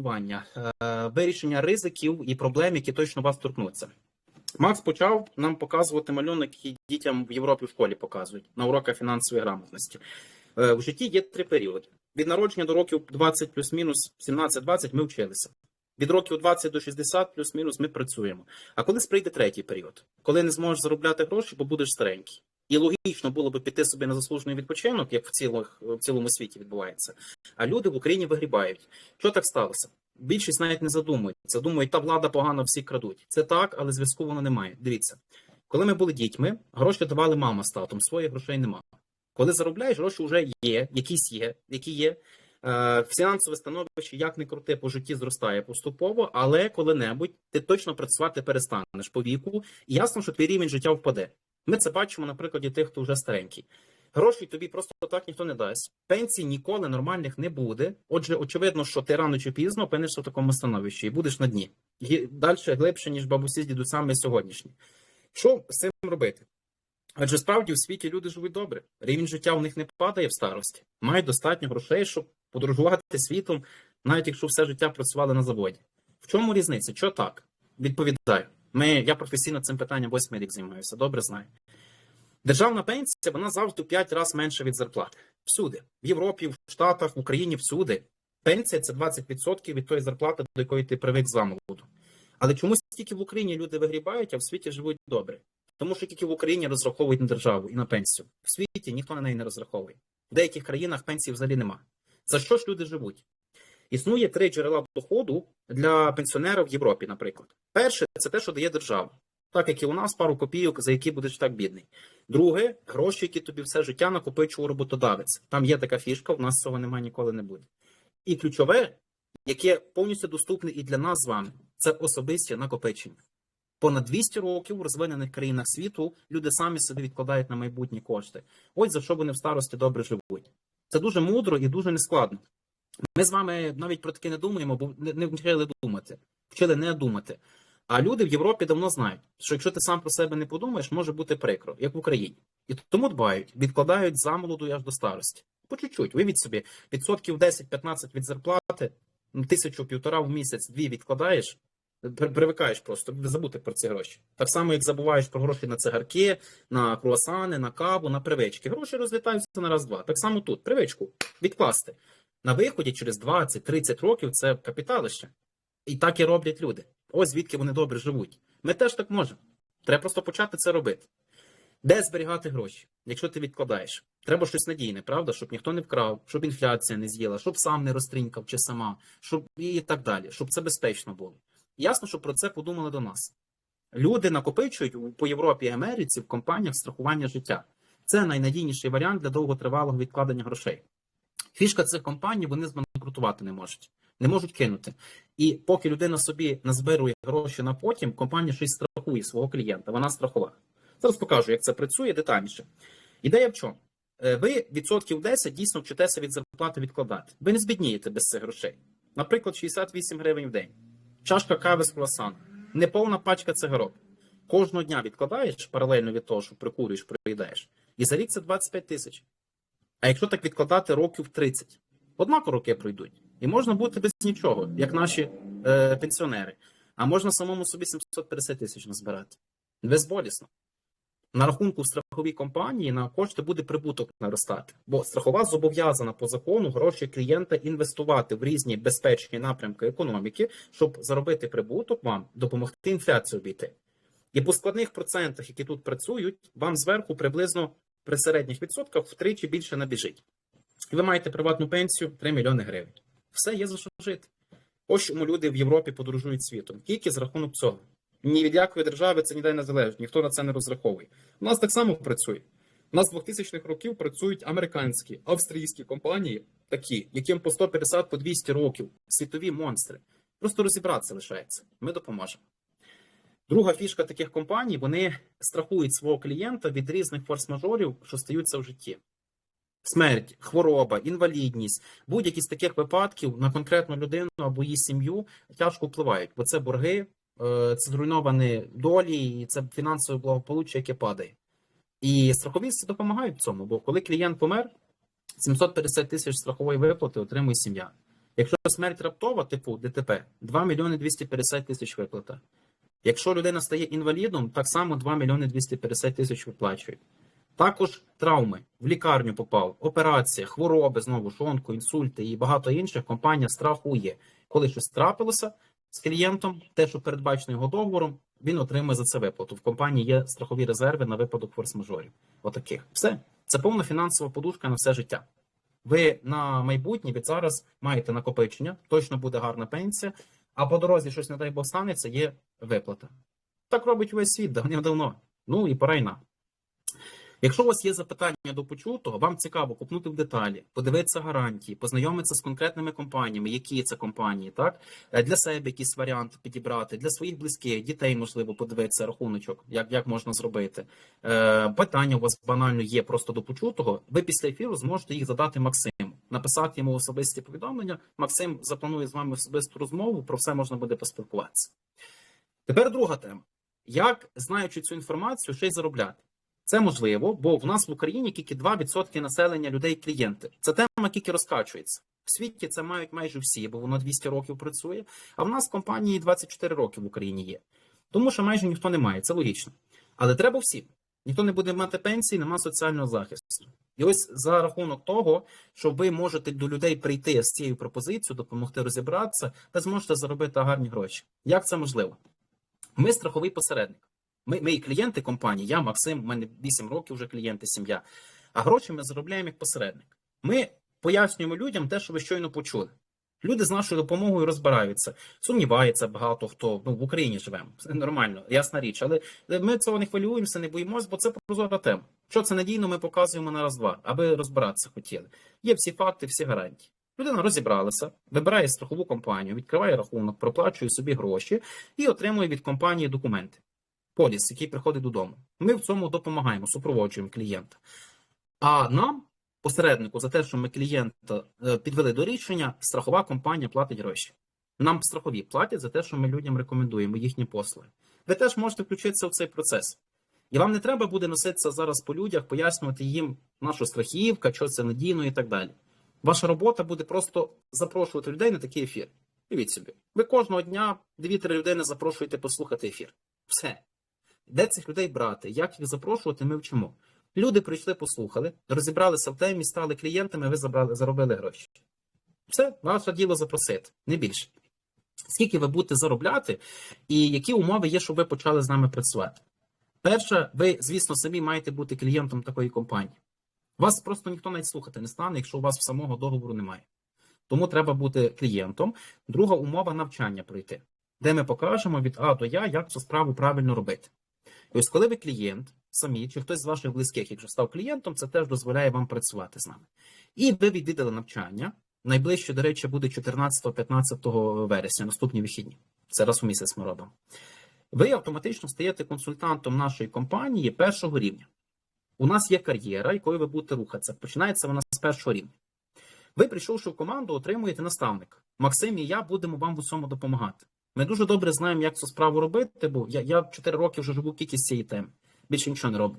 планування, е, вирішення ризиків і проблем, які точно вас торкнуться. Макс почав нам показувати малюнок, який дітям в Європі в школі показують на уроках фінансової грамотності. Е, В житті є три періоди: від народження до років 20 плюс-мінус 17-20 ми вчилися. Від років 20 до 60 плюс-мінус ми працюємо. А коли прийде третій період, коли не зможеш заробляти гроші, бо будеш старенький. І логічно було би піти собі на заслужений відпочинок, як в, цілих, в цілому світі відбувається. А люди в Україні вигрібають. Що так сталося? Більшість навіть не задумується. Думають, та влада погано всі крадуть. Це так, але зв'язку воно немає. Дивіться, коли ми були дітьми, гроші давали мама з татом, своїх грошей нема. Коли заробляєш, гроші вже є, якісь є, які є. Е, фінансове становище, як не крути, по житті зростає поступово, але коли-небудь ти точно працювати перестанеш по віку, і ясно, що твій рівень життя впаде. Ми це бачимо на прикладі тих, хто вже старенький. Грошей тобі просто так ніхто не дасть. Пенсій ніколи нормальних не буде. Отже, очевидно, що ти рано чи пізно опинишся в такому становищі і будеш на дні. Далі глибше, ніж бабусі з дідусями сьогоднішні. Що з цим робити? Адже справді в світі люди живуть добре. Рівень життя у них не падає в старості. Мають достатньо грошей, щоб подорожувати світом, навіть якщо все життя працювали на заводі. В чому різниця? Що так? Відповідаю. Ми, я професійно цим питанням восьмий рік займаюся, добре знаю. Державна пенсія вона завжди в 5 разів менша від зарплати. Всюди. В Європі, в Штатах, в Україні, всюди. Пенсія це 20% від тої зарплати, до якої ти привик з замолоду. Але чомусь тільки в Україні люди вигрібають, а в світі живуть добре. Тому що тільки в Україні розраховують на державу і на пенсію. В світі ніхто на неї не розраховує. В деяких країнах пенсії взагалі нема. За що ж люди живуть? Існує три джерела доходу для пенсіонерів в Європі, наприклад. Перше це те, що дає держава. Так як і у нас пару копійок, за які будеш так бідний. Друге, гроші, які тобі все життя накопичував роботодавець. Там є така фішка, в нас цього немає ніколи не буде. І ключове, яке повністю доступне і для нас з вами, це особисті накопичення. Понад 200 років в розвинених країнах світу люди самі собі відкладають на майбутні кошти. Ось за що вони в старості добре живуть. Це дуже мудро і дуже нескладно. Ми з вами навіть про таке не думаємо, бо не, вчили думати, вчили не думати. А люди в Європі давно знають, що якщо ти сам про себе не подумаєш, може бути прикро, як в Україні. І тому дбають, відкладають замолоду аж до старості. По чуть-чуть, вивіть собі, відсотків 10-15 від зарплати, ну, тисячу півтора в місяць, дві відкладаєш, привикаєш просто забути про ці гроші. Так само, як забуваєш про гроші на цигарки, на круасани, на каву, на привички. Гроші розлітаються на раз-два. Так само тут, привичку відкласти. На виході через 20-30 років це капіталище. І так і роблять люди. Ось звідки вони добре живуть. Ми теж так можемо. Треба просто почати це робити. Де зберігати гроші, якщо ти відкладаєш? Треба щось надійне, правда, щоб ніхто не вкрав, щоб інфляція не з'їла, щоб сам не розтринькав чи сама, щоб і так далі, щоб це безпечно було. Ясно, що про це подумали до нас. Люди накопичують по Європі і Америці в компаніях страхування життя. Це найнадійніший варіант для довготривалого відкладення грошей. Фішка цих компаній вони збанкрутувати не можуть, не можуть кинути. І поки людина собі назбирує гроші на потім, компанія щось страхує свого клієнта. Вона страхова. Зараз покажу, як це працює детальніше. Ідея в чому? Е, Ви відсотків 10 дійсно вчитеся від зарплати відкладати. Ви не збіднієте без цих грошей. Наприклад, 68 гривень в день, чашка кави з круасаном, неповна пачка цигарок. Кожного дня відкладаєш паралельно від того, що прикурюєш, проїдаєш. І за рік це 25 тисяч. А якщо так відкладати років 30, однаково роки пройдуть. І можна бути без нічого, як наші е, пенсіонери. А можна самому собі 750 тисяч назбирати. Безболісно. На рахунку в страховій компанії на кошти буде прибуток наростати, бо страхова зобов'язана по закону гроші клієнта інвестувати в різні безпечні напрямки економіки, щоб заробити прибуток вам, допомогти інфляцію обійти. І по складних процентах, які тут працюють, вам зверху приблизно при середніх відсотках втричі більше набіжить. І ви маєте приватну пенсію 3 мільйони гривень. Все є за що жити. Ось чому люди в Європі подорожують світом. Тільки з рахунок цього. Ні від якої держави це ніде не залежить, ніхто на це не розраховує. У нас так само працює. У нас з 2000-х років працюють американські, австрійські компанії, такі, яким по 150 по 200 років, світові монстри. Просто розібратися лишається. Ми допоможемо. Друга фішка таких компаній вони страхують свого клієнта від різних форс-мажорів, що стаються в житті. Смерть, хвороба, інвалідність, будь-які з таких випадків на конкретну людину або її сім'ю тяжко впливають, бо це борги, е, це зруйновані долі, і це фінансове благополуччя, яке падає. І страховісти допомагають в цьому, бо коли клієнт помер, 750 тисяч страхової виплати отримує сім'я. Якщо смерть раптова, типу ДТП, 2 мільйони 250 тисяч виплата. Якщо людина стає інвалідом, так само 2 мільйони 250 тисяч виплачують. Також травми, в лікарню попав, операція, хвороби, знову шонку, інсульти і багато інших. Компанія страхує. Коли щось трапилося з клієнтом, те, що передбачено його договором, він отримує за це виплату. В компанії є страхові резерви на випадок форс-мажорів. Отаких. Все. Це повна фінансова подушка на все життя. Ви на майбутнє від зараз маєте накопичення, точно буде гарна пенсія, а по дорозі щось, не дай Бог, станеться, є виплата. Так робить весь світ давним-давно. Ну і пора й нам. Якщо у вас є запитання до почутого, вам цікаво купнути в деталі, подивитися гарантії, познайомитися з конкретними компаніями, які це компанії, так Е, для себе якийсь варіант підібрати, для своїх близьких, дітей, можливо, подивитися рахуночок, як, як можна зробити. Е, питання у вас банально є просто до почутого. Ви після ефіру зможете їх задати Максиму, написати йому особисті повідомлення. Максим запланує з вами особисту розмову. Про все можна буде поспілкуватися. Тепер друга тема: як знаючи цю інформацію, ще й заробляти. Це можливо, бо в нас в Україні тільки 2% населення людей клієнти. Це тема тільки розкачується. В світі це мають майже всі, бо воно 200 років працює. А в нас в компанії 24 роки в Україні є. Тому що майже ніхто не має, це логічно. Але треба всім. Ніхто не буде мати пенсії, нема соціального захисту. І ось за рахунок того, що ви можете до людей прийти з цією пропозицією, допомогти розібратися, ви зможете заробити гарні гроші. Як це можливо? Ми страховий посередник. Ми, ми і клієнти компанії, я, Максим, у мене 8 років вже клієнти, сім'я. А гроші ми заробляємо як посередник. Ми пояснюємо людям те, що ви щойно почули. Люди з нашою допомогою розбираються, сумнівається багато хто. Ну в Україні живемо. Це нормально, ясна річ. Але ми цього не хвилюємося, не боїмося, бо це прозора тема. Що це надійно, ми показуємо на раз-два, аби розбиратися хотіли. Є всі факти, всі гарантії. Людина розібралася, вибирає страхову компанію, відкриває рахунок, проплачує собі гроші і отримує від компанії документи. Поліс, який приходить додому. Ми в цьому допомагаємо, супроводжуємо клієнта. А нам, посереднику, за те, що ми клієнта е, підвели до рішення, страхова компанія платить гроші. Нам страхові платять за те, що ми людям рекомендуємо їхні послуги. Ви теж можете включитися в цей процес. І вам не треба буде носитися зараз по людях, пояснювати їм нашу страхівка, що це надійно і так далі. Ваша робота буде просто запрошувати людей на такий ефір. Дивіть собі, ви кожного дня дві-три людини запрошуєте послухати ефір. Все. Де цих людей брати? Як їх запрошувати, ми вчимо. Люди прийшли, послухали, розібралися в темі, стали клієнтами, ви забрали, заробили гроші. Все, ваше діло запросити, не більше. Скільки ви будете заробляти, і які умови є, щоб ви почали з нами працювати? Перше, ви, звісно, самі маєте бути клієнтом такої компанії. Вас просто ніхто навіть слухати не стане, якщо у вас самого договору немає. Тому треба бути клієнтом. Друга умова навчання пройти, де ми покажемо від А до Я, як цю справу правильно робити. І ось коли ви клієнт самі, чи хтось з ваших близьких, якщо став клієнтом, це теж дозволяє вам працювати з нами. І ви відвідали навчання. Найближче, до речі, буде 14-15 вересня, наступні вихідні. Це раз у місяць ми робимо. Ви автоматично стаєте консультантом нашої компанії першого рівня. У нас є кар'єра, якою ви будете рухатися. Починається вона з першого рівня. Ви, прийшовши в команду, отримуєте наставник. Максим і я будемо вам в усьому допомагати. Ми дуже добре знаємо, як цю справу робити, бо я, я 4 роки вже живу тільки з цієї теми. Більше нічого не роблю.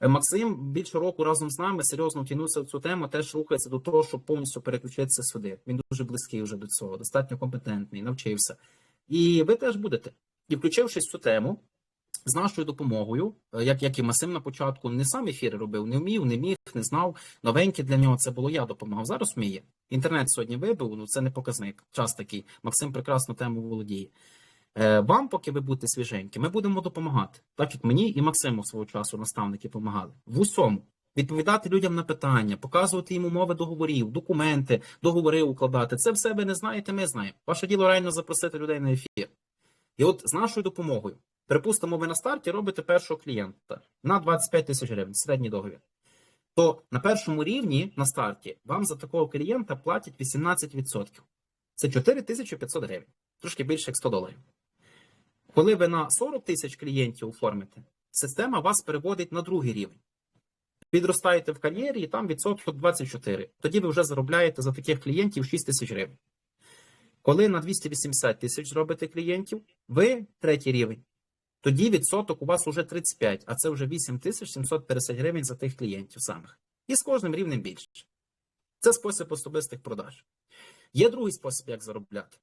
Е, Максим більше року разом з нами серйозно втягнувся в цю тему, теж рухається до того, щоб повністю переключитися сюди. Він дуже близький вже до цього, достатньо компетентний, навчився. І ви теж будете. І включившись в цю тему, з нашою допомогою, е, як, як і Максим на початку, не сам ефіри робив, не вмів, не міг, не знав. Новеньке для нього це було я допомагав. Зараз вміє. Інтернет сьогодні вибив, ну це не показник. Час такий. Максим прекрасно тему володіє. Е, Вам, поки ви будете свіженькі, ми будемо допомагати, так як мені і Максиму свого часу наставники допомагали. В усьому. Відповідати людям на питання, показувати їм умови договорів, документи, договори укладати. Це все ви не знаєте, ми знаємо. Ваше діло реально запросити людей на ефір. І от з нашою допомогою, припустимо, ви на старті робите першого клієнта на 25 тисяч гривень, середній договір. То на першому рівні на старті вам за такого клієнта платять 18%. Це 4500 гривень, трошки більше як 100 доларів. Коли ви на 40 тисяч клієнтів оформите, система вас переводить на другий рівень. Підростаєте в кар'єрі і там відсоток 24. Тоді ви вже заробляєте за таких клієнтів 6 тисяч гривень. Коли на 280 тисяч зробите клієнтів, ви третій рівень. Тоді відсоток у вас уже 35, а це вже 8750 гривень за тих клієнтів самих. І з кожним рівнем більше. Це спосіб особистих продаж. Є другий спосіб, як заробляти.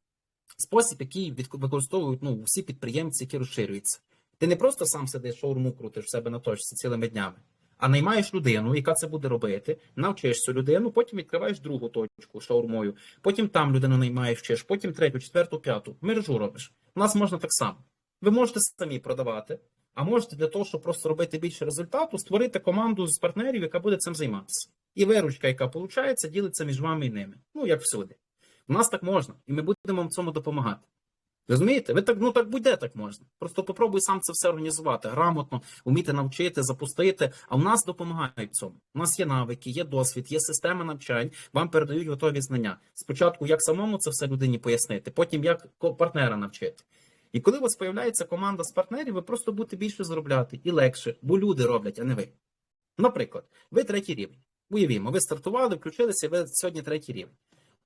Спосіб, який використовують ну, всі підприємці, які розширюються. Ти не просто сам сидиш, шаурму крутиш в себе на точці цілими днями, а наймаєш людину, яка це буде робити, навчиш цю людину, потім відкриваєш другу точку шаурмою, потім там людину наймаєш, вчиш, потім третю, четверту, п'яту. Мережу робиш. У нас можна так само. Ви можете самі продавати, а можете для того, щоб просто робити більше результату, створити команду з партнерів, яка буде цим займатися. І виручка, яка виходить, ділиться між вами і ними. Ну, як всюди. У нас так можна, і ми будемо вам цьому допомагати. Розумієте? Ви так, ну так буде так можна. Просто попробуй сам це все організувати, грамотно, вміти навчити, запустити. А в нас допомагають цьому. У нас є навики, є досвід, є система навчань, вам передають готові знання. Спочатку, як самому це все людині пояснити, потім як партнера навчити. І коли у вас з'являється команда з партнерів, ви просто будете більше заробляти і легше, бо люди роблять, а не ви. Наприклад, ви третій рівень. Уявімо, ви стартували, включилися, ви сьогодні третій рівень.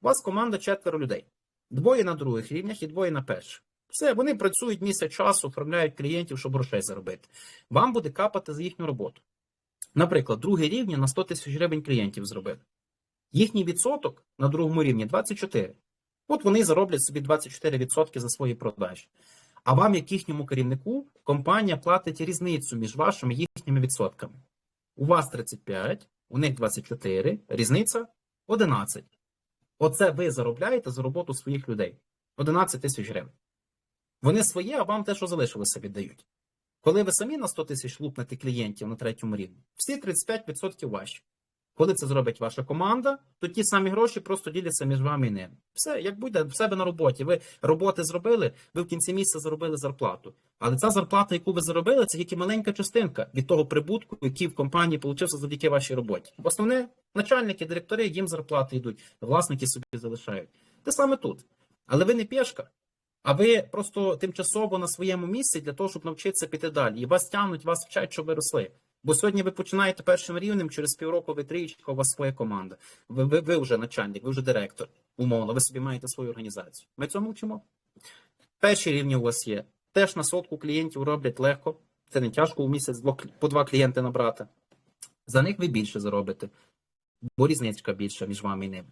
У вас команда четверо людей. Двоє на других рівнях і двоє на перших. Все, вони працюють місяць часу, оформляють клієнтів, щоб грошей заробити. Вам буде капати за їхню роботу. Наприклад, другий рівень на 100 тисяч гривень клієнтів зробили. Їхній відсоток на другому рівні 24. От вони зароблять собі 24% за свої продажі. А вам, як їхньому керівнику, компанія платить різницю між вашими і їхніми відсотками. У вас 35, у них 24, різниця 11. Оце ви заробляєте за роботу своїх людей. 11 тисяч гривень. Вони своє, а вам те, що залишилося, віддають. Коли ви самі на 100 тисяч лупнете клієнтів на третьому рівні, всі 35% ваші. Коли це зробить ваша команда, то ті самі гроші просто діляться між вами і ними. Все, як буде в себе на роботі. Ви роботи зробили, ви в кінці місяця заробили зарплату. Але ця зарплата, яку ви заробили, це тільки маленька частинка від того прибутку, який в компанії получився завдяки вашій роботі. Основне, начальники, директори, їм зарплати йдуть, власники собі залишають. Те саме тут. Але ви не пішка, а ви просто тимчасово на своєму місці для того, щоб навчитися піти далі. І вас тягнуть, вас вчать, щоб ви росли. Бо сьогодні ви починаєте першим рівнем, через півроку ви трієчка, у вас своя команда. Ви, ви, ви вже начальник, ви вже директор, умовно, ви собі маєте свою організацію. Ми цьому вчимо. Перші рівні у вас є. Теж на сотку клієнтів роблять легко. Це не тяжко у місяць по два клієнти набрати. За них ви більше заробите, бо різничка більша між вами і ними.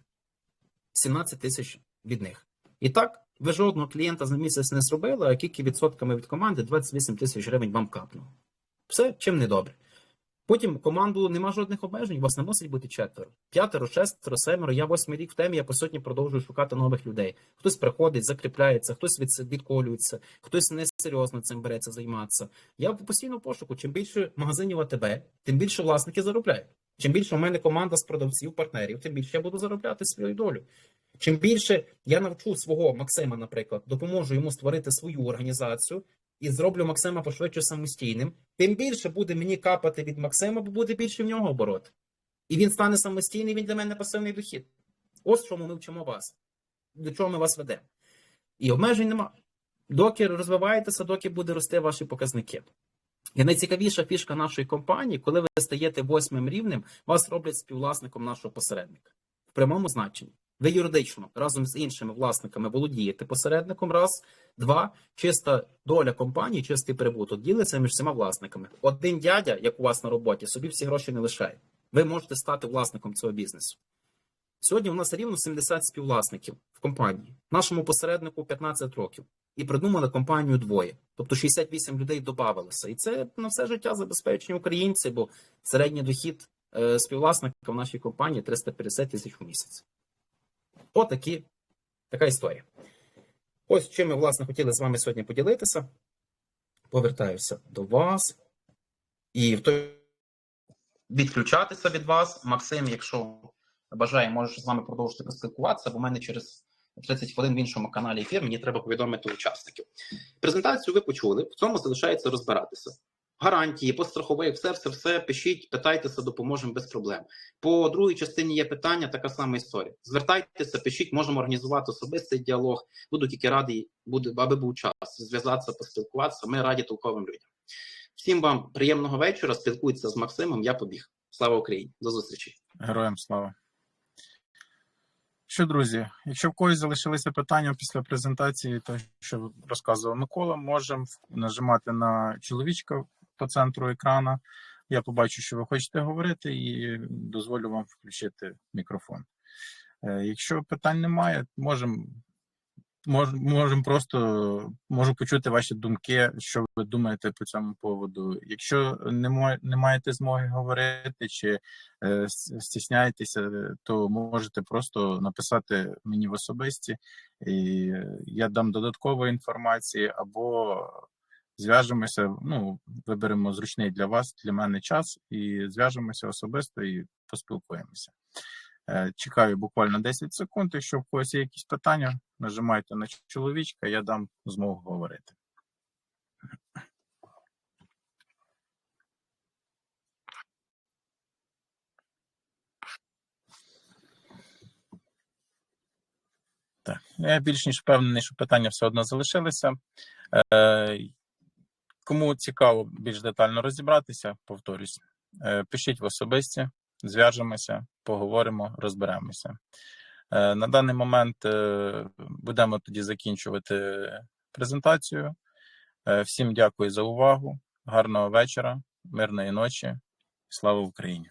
17 тисяч від них. І так, ви жодного клієнта за місяць не зробили, а кілька відсотками від команди 28 тисяч гривень вам капнуло. Все чим не добре. Потім команду нема жодних обмежень, вас не мусить бути четверо. П'ятеро, шестеро, семеро. Я восьмий рік в темі, я по сотні продовжую шукати нових людей. Хтось приходить, закріпляється, хтось від, відколюється, хтось не серйозно цим береться займатися. Я в постійному пошуку. Чим більше магазинів АТБ, тим більше власники заробляють. Чим більше у мене команда з продавців, партнерів, тим більше я буду заробляти свою долю. Чим більше я навчу свого Максима, наприклад, допоможу йому створити свою організацію і зроблю Максима пошвидше самостійним, тим більше буде мені капати від Максима, бо буде більше в нього оборот. І він стане самостійний, він для мене пасивний дохід. Ось чому ми вчимо вас, до чого ми вас ведемо. І обмежень нема. Доки розвиваєтеся, доки буде рости ваші показники. І найцікавіша фішка нашої компанії, коли ви стаєте восьмим рівнем, вас роблять співвласником нашого посередника в прямому значенні. Ви юридично разом з іншими власниками володієте посередником. Раз, два, чиста доля компанії, чистий прибуток ділиться між всіма власниками. Один дядя, як у вас на роботі, собі всі гроші не лишає. Ви можете стати власником цього бізнесу. Сьогодні у нас рівно 70 співвласників в компанії, нашому посереднику 15 років, і придумали компанію двоє. Тобто 68 людей додавалося. І це на все життя забезпечені українці, бо середній дохід е, співвласника в нашій компанії 350 тисяч у місяць. Отакі така історія. Ось чим ми, власне, хотіли з вами сьогодні поділитися. Повертаюся до вас. І відключатися від вас. Максим, якщо бажає, можеш з вами продовжити поспілкуватися, бо в мене через 30 хвилин в іншому каналі ефір мені треба повідомити учасників. Презентацію ви почули, в цьому залишається розбиратися. Гарантії, по страхових, все, все, все, пишіть, питайтеся, допоможемо без проблем. По другій частині є питання, така сама історія. Звертайтеся, пишіть, можемо організувати особистий діалог. Буду тільки радий, буде, аби був час зв'язатися, поспілкуватися. Ми раді толковим людям. Всім вам приємного вечора. Спілкуйтеся з Максимом. Я побіг. Слава Україні! До зустрічі! Героям слава. Що, друзі, якщо в когось залишилися питання після презентації, то що розказував Микола, можемо нажимати на чоловічка по центру екрана. Я побачу, що ви хочете говорити, і дозволю вам включити мікрофон. Е, Якщо питань немає, можемо можем просто можу почути ваші думки, що ви думаєте по цьому поводу. Якщо не, не маєте змоги говорити чи е, стісняєтеся, то можете просто написати мені в особисті, і я дам додаткової інформації або зв'яжемося. Ну, виберемо зручний для вас, для мене час, і зв'яжемося особисто і поспілкуємося. Е, Чекаю буквально 10 секунд. Якщо в когось є якісь питання, нажимайте на чоловічка, я дам змогу говорити. Так, я більш ніж впевнений, що питання все одно залишилися. Кому цікаво більш детально розібратися, повторюсь, е, пишіть в особисті, зв'яжемося, поговоримо, розберемося. Е, На даний момент е, будемо тоді закінчувати презентацію. Всім дякую за увагу. Гарного вечора, мирної ночі. Слава Україні!